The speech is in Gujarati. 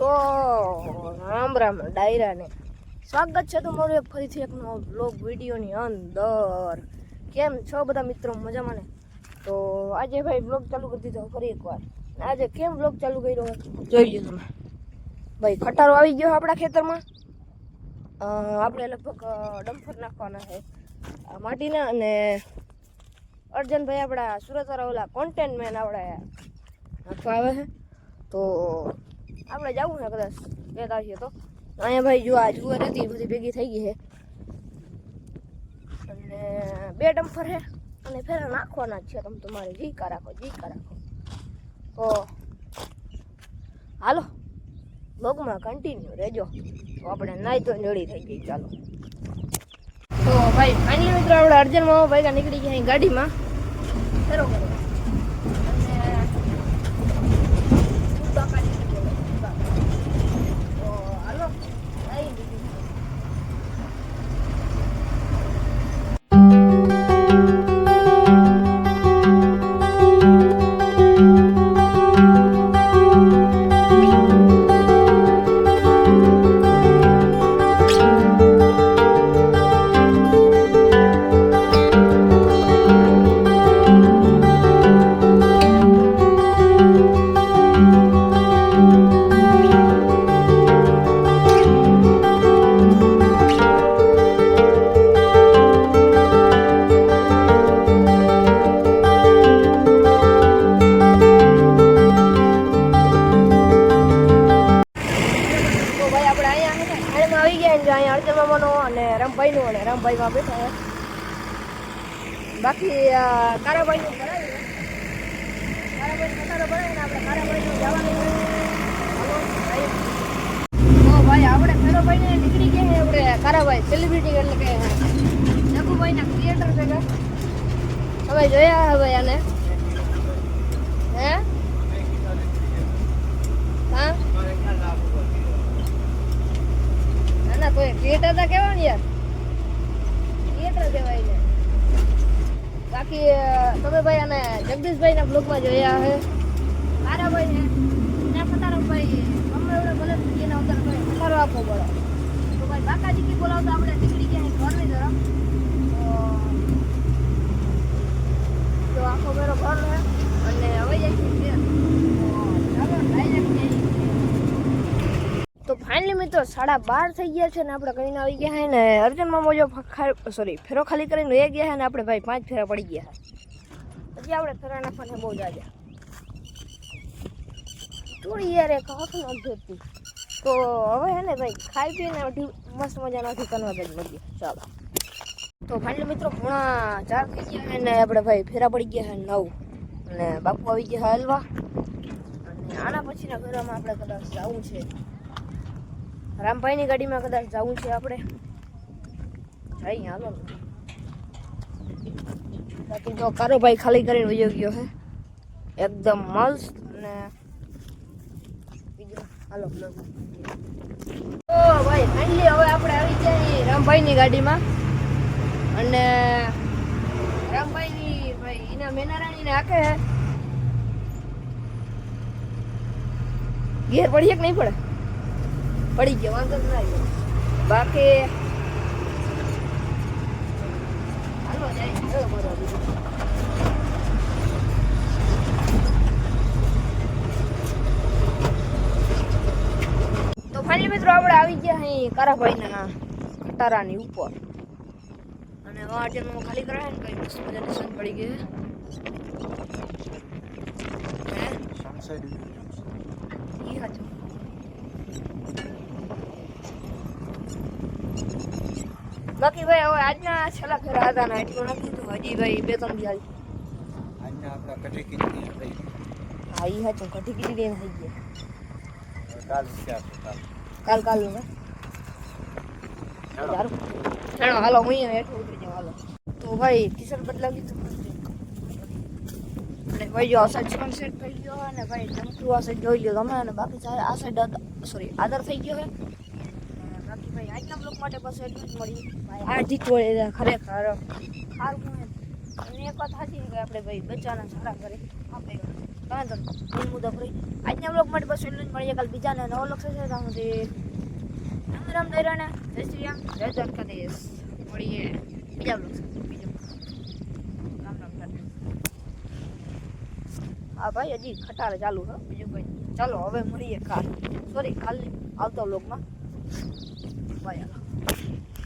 તો રામ રામ ડાયરાને સ્વાગત છે તમારું એક ફરીથી એક નવો બ્લોગ વિડીયોની અંદર. કેમ છો બધા મિત્રો? મજામાં ને? તો આજે ભાઈ બ્લોગ ચાલુ કરી દીધો ફરી એકવાર. આજે કેમ બ્લોગ ચાલુ કર્યો? જોઈ લો તમે. ભાઈ, ખટારો આવી ગયો આપણા ખેતરમાં. આપણે લગભગ ડમફર નાખવાના છે. માટીના અને અર્જનભાઈ આપણા સુરતવાળા ઓલા કોન્ટેન્ટ મેન આપણે નાખવા આવે છે. તો આપણે જવું છે કદાચ. બે તારીખે તો. અહીંયા ભાઈ જો આ જુવાર હતી બધી ભેગી થઈ ગઈ છે. અને બે ડમ્ફર છે. અને ફેરા નાખવાના જ છે. તમે તમારે જીકા રાખો જીકા રાખો. તો હાલો બગમાં કન્ટિન્યુ રહેજો. તો આપણે નાઈ તો જોડી થઈ ગઈ, ચાલો. તો ભાઈ, ફાઇનલ મિત્રો, આપણે અર્જન મામા ભાઈ નીકળી ગયા અહીં ગાડીમાં. ફેરો કરો અને રામભાઈનો અને રામભાઈમાં બેઠા બાકી કારાભાઈનું કરાવી કારાભાઈ કટારો બનાવીને આપણે કારાભાઈનું જવાનું. તો ભાઈ. આપણે ફેરોભાઈને નીકળી ગયા આપણે કારાભાઈ સેલિબ્રિટી એટલે કે જગુભાઈના ક્રિએટર છે કે? હવે જોયા હવે આને? હે? હા? ના ના તો થિયેટર તો કહેવાય ને યાર. થિયેટર કહેવાય ને. બાકી તમે ભાઈ અને જગદીશભાઈના બ્લોગમાં જોયા હે? તારાભાઈ ને? ના ભાઈ. ગમે એવડે ભલે એના ઉતાર ભાઈ. પતારો આપવો પડે તો ભાઈ બાકાજી કી બોલાવતા આપણે નીકળી ગયા અહીં ઘરની તરફ તો તો આખો મેરો ઘર છે અને હવે જાય છે ઘેર. તો ચાલો direct જઈએ. તો ફાઇનલી મિત્રો સાડા બાર થઈ ગયા છે ને આપણે કહીને આવી ગયા છે ને અર્જુન મામો જો સોરી ફેરો ખાલી કરીને વહી ગયા છે ને આપણે ભાઈ પાંચ ફેરા પડી ગયા છે પછી આપણે ફેરા નાખવાને બહુ જાજા થોડી યાર એક હાથ નથી હતી તો હવે હે ને ભાઈ ખાઈ પીને અઢી મસ્ત મજાના અઢી કનવા જ મળીએ ચાલો તો ફાઇનલી મિત્રો પૂણા ચાર થઈ ગયા છે ને આપણે ભાઈ ફેરા પડી ગયા છે નવ અને બાપુ આવી ગયા છે હલવા અને આના પછીના ફેરામાં આપણે કદાચ જવું છે રામભાઈની ગાડીમાં કદાચ જવું છે આપણે. જઈ હાલો. બાકી તો કારોભાઈ ખાલી કરીને વયો ગયો હે. એકદમ મસ્ત ને બીજું, હાલો. તો ભાઈ ફાઇનલી હવે આપણે આવી છીએ રામભાઈની ગાડીમાં. અને રામભાઈની ભાઈ, એના મેનારાણીને આખે ઘેર પડીએ કે નહીં પડે? પડી ગયો વાંધો ના આવ્યો. બાકી હાલો જાય ચાલો તો ફાઇનલી મિત્રો આપણે આવી ગયા અહીં કારાભાઈના ખટારાની ઉપર. અને વાટેનું ખાલી કરાય ને કઈ મસ્ત મજાની સન પડી ગઈ હે? ઈ. બાકી ભાઈ હવે આજના છેલ્લા ફેરા હતા ને એટલું નથી તો હજી ભાઈ બે ત્રણ દી આવી. હા ઈ હતું કઢી કીધી થઈ ગયા કાલ કાલ. કાલ કાલ હાલો હું એટલું ઉતરી જાઉં હાલો. તો ભાઈ ટી શર્ટ બદલાવી તો અને ભાઈ જો આ સાઈડ સેટ થઈ ગયો અને ભાઈ ચમકું આ સાઈડ જોઈ લો તમે અને બાકી આ સાઈડ સોરી આદર થઈ ગયો છે બાકી ભાઈ આજના બ્લોક માટે બસ એટલું જ મળી ભાઈ આ જીત વળે ખરેખર સારું અને એક વાત સાચી છે કે આપણે ભાઈ બચ્ચાના સારા કરે આપણે કાંઈ તો નહીં મુદ્દા ફરી આજના બ્લોગ માટે બસ એટલું જ મળીએ કાલ બીજાને નવો લક્ષ છે ત્યાં સુધી રામ રામ દૈરાને જય શ્રી રામ જય દ્વારકાધીશ મળીએ બીજા બ્લોગ બીજો રામ રામ દૈરા હા ભાઈ હજી ખટારે ચાલુ છે બીજું કંઈ ચાલો હવે મળીએ કાલ સોરી કાલ આવતા બ્લોગમાં 换人了